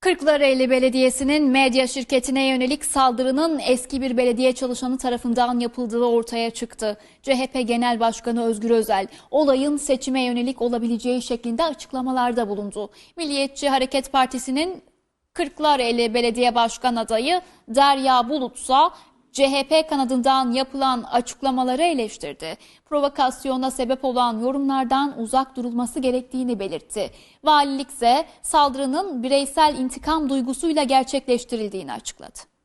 Kırklareli Belediyesi'nin medya şirketine yönelik saldırının eski bir belediye çalışanı tarafından yapıldığı ortaya çıktı. CHP Genel Başkanı Özgür Özel, olayın seçime yönelik olabileceği şeklinde açıklamalarda bulundu. Milliyetçi Hareket Partisi'nin Kırklareli Belediye Başkan adayı Derya Bulutsa CHP kanadından yapılan açıklamaları eleştirdi. Provokasyona sebep olan yorumlardan uzak durulması gerektiğini belirtti. Valilik ise saldırının bireysel intikam duygusuyla gerçekleştirildiğini açıkladı.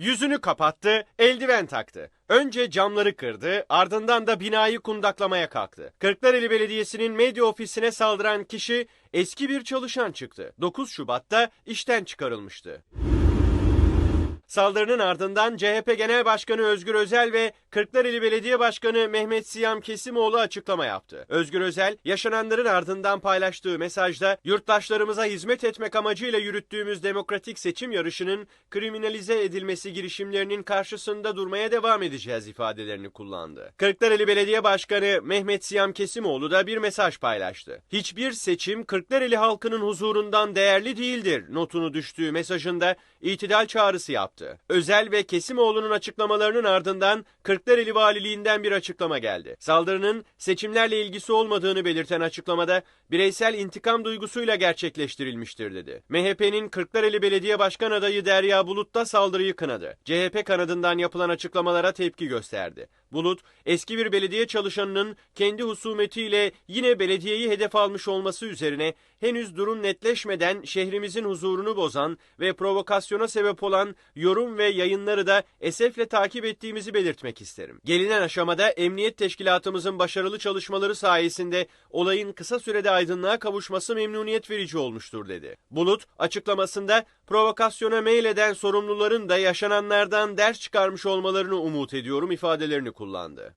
Yüzünü kapattı, eldiven taktı. Önce camları kırdı, ardından da binayı kundaklamaya kalktı. Kırklareli Belediyesi'nin medya ofisine saldıran kişi eski bir çalışan çıktı. 9 Şubat'ta işten çıkarılmıştı. Saldırının ardından CHP Genel Başkanı Özgür Özel ve Kırklareli Belediye Başkanı Mehmet Siyam Kesimoğlu açıklama yaptı. Özgür Özel, yaşananların ardından paylaştığı mesajda yurttaşlarımıza hizmet etmek amacıyla yürüttüğümüz demokratik seçim yarışının kriminalize edilmesi girişimlerinin karşısında durmaya devam edeceğiz ifadelerini kullandı. Kırklareli Belediye Başkanı Mehmet Siyam Kesimoğlu da bir mesaj paylaştı. Hiçbir seçim Kırklareli halkının huzurundan değerli değildir notunu düştüğü mesajında itidal çağrısı yaptı. Özel ve Kesimoğlu'nun açıklamalarının ardından Kırklareli Valiliğinden bir açıklama geldi. Saldırının seçimlerle ilgisi olmadığını belirten açıklamada bireysel intikam duygusuyla gerçekleştirilmiştir dedi. MHP'nin Kırklareli Belediye Başkan adayı Derya Bulut da saldırıyı kınadı. CHP kanadından yapılan açıklamalara tepki gösterdi. Bulut, eski bir belediye çalışanının kendi husumetiyle yine belediyeyi hedef almış olması üzerine henüz durum netleşmeden şehrimizin huzurunu bozan ve provokasyona sebep olan yorum ve yayınları da esefle takip ettiğimizi belirtmek isterim. Gelinen aşamada emniyet teşkilatımızın başarılı çalışmaları sayesinde olayın kısa sürede aydınlığa kavuşması memnuniyet verici olmuştur dedi. Bulut açıklamasında provokasyona meyleden sorumluların da yaşananlardan ders çıkarmış olmalarını umut ediyorum ifadelerini kullandı.